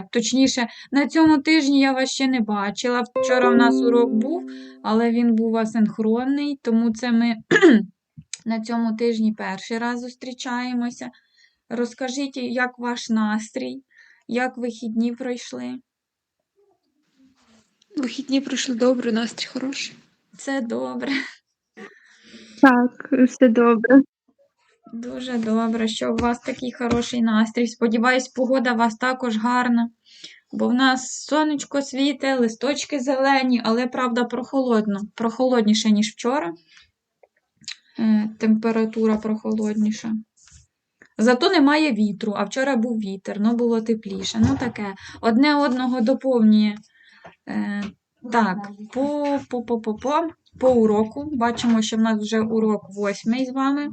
Точніше, на цьому тижні я вас ще не бачила. Вчора в нас урок був, але він був асинхронний, тому це ми на цьому тижні перший раз зустрічаємося. Розкажіть, як ваш настрій, як вихідні пройшли? Вихідні пройшли добре, настрій хороший. Це добре, Так, все добре. Дуже добре, що у вас такий хороший настрій. Сподіваюсь, погода у вас також гарна, бо в нас сонечко світе, листочки зелені, але правда прохолодно, прохолодніше, ніж вчора. Е, Температура прохолодніша. Зато немає вітру, а вчора був вітер, ну було тепліше. Ну таке, одне одного доповнює. Е, так, по, по, по, по, по, по уроку. Бачимо, що в нас вже урок восьмий з вами.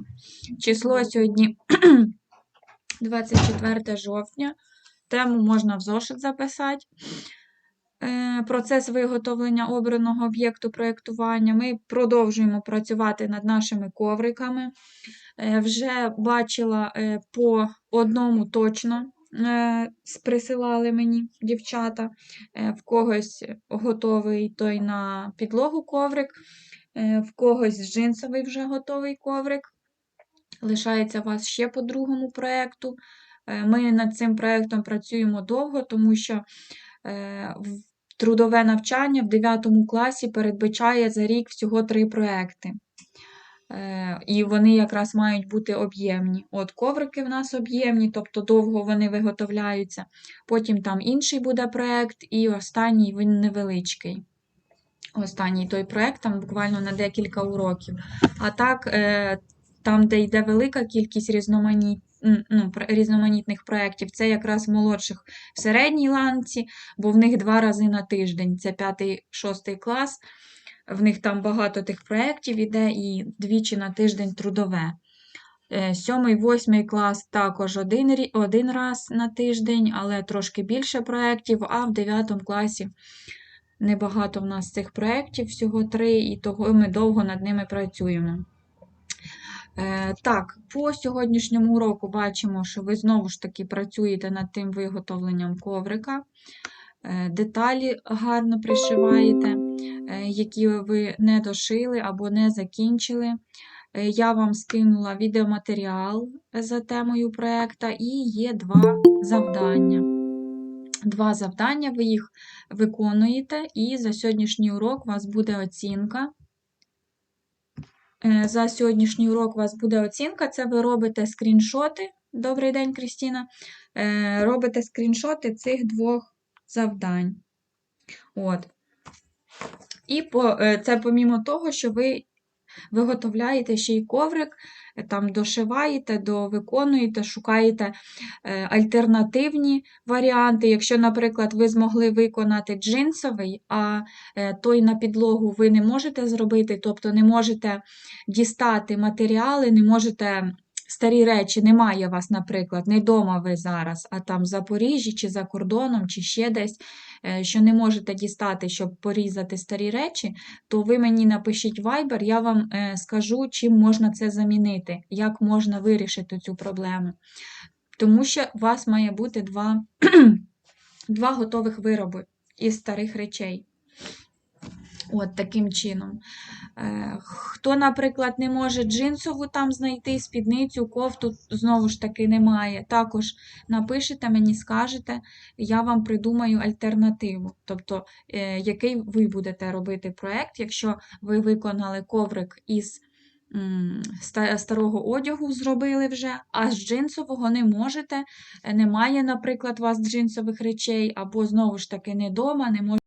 Число сьогодні 24 жовтня. Тему можна в зошит записати. Е, Процес виготовлення обраного об'єкту проєктування. Ми продовжуємо працювати над нашими ковриками. Е, Вже бачила е, по одному точно присилали мені дівчата. Е, В когось готовий той на підлогу коврик, е, в когось джинсовий вже готовий коврик. Лишається вас ще по другому проєкту. Е, Ми над цим проєктом працюємо довго, тому що е, трудове навчання в 9 класі передбачає за рік всього три проєкти. Е, І вони якраз мають бути об'ємні. От коврики в нас об'ємні, тобто довго вони виготовляються. Потім там інший буде проєкт, і останній він невеличкий. Останній той проєкт там буквально на декілька уроків. А так, е, там, де йде велика кількість різноманіт, ну, різноманітних проєктів, це якраз молодших в середній ланці, бо в них два рази на тиждень. Це 5-6 клас. В них там багато тих проєктів іде і двічі на тиждень трудове. Е, Сьомий, восьмий клас також один, один раз на тиждень, але трошки більше проєктів, а в 9 класі небагато в нас цих проєктів, всього три, і того ми довго над ними працюємо. Е, Так, по сьогоднішньому уроку бачимо, що ви знову ж таки працюєте над тим виготовленням коврика. Е, Деталі гарно пришиваєте, які ви не дошили або не закінчили. Е, Я вам скинула відеоматеріал за темою проєкту і є два завдання. Два завдання, ви їх виконуєте, і за сьогоднішній урок у вас буде оцінка. Е, За сьогоднішній урок у вас буде оцінка. Це ви робите скріншоти. Добрий день, Крістіна. Е, Робите скріншоти цих двох завдань. От. І по, е, це помімо того, що ви виготовляєте ще й коврик, е, там дошиваєте, довиконуєте, шукаєте е, альтернативні варіанти. Якщо, наприклад, ви змогли виконати джинсовий, а той на підлогу ви не можете зробити, тобто не можете дістати матеріали, не можете. Старі речі немає вас, наприклад, не вдома ви зараз, а там в Запоріжжі, чи за кордоном, чи ще десь, е, що не можете дістати, щоб порізати старі речі, то ви мені напишіть Viber, я вам е, скажу, чим можна це замінити, як можна вирішити цю проблему. Тому що у вас має бути два, два готових вироби із старих речей. От таким чином. Е, Хто, наприклад, не може джинсову там знайти, спідницю, кофту, знову ж таки, немає. Також напишете мені, скажете, я вам придумаю альтернативу. Тобто, е, який ви будете робити проєкт, якщо ви виконали коврик із старого одягу, зробили вже, а з джинсового не можете, немає, наприклад, у вас джинсових речей, або знову ж таки не вдома, не можете.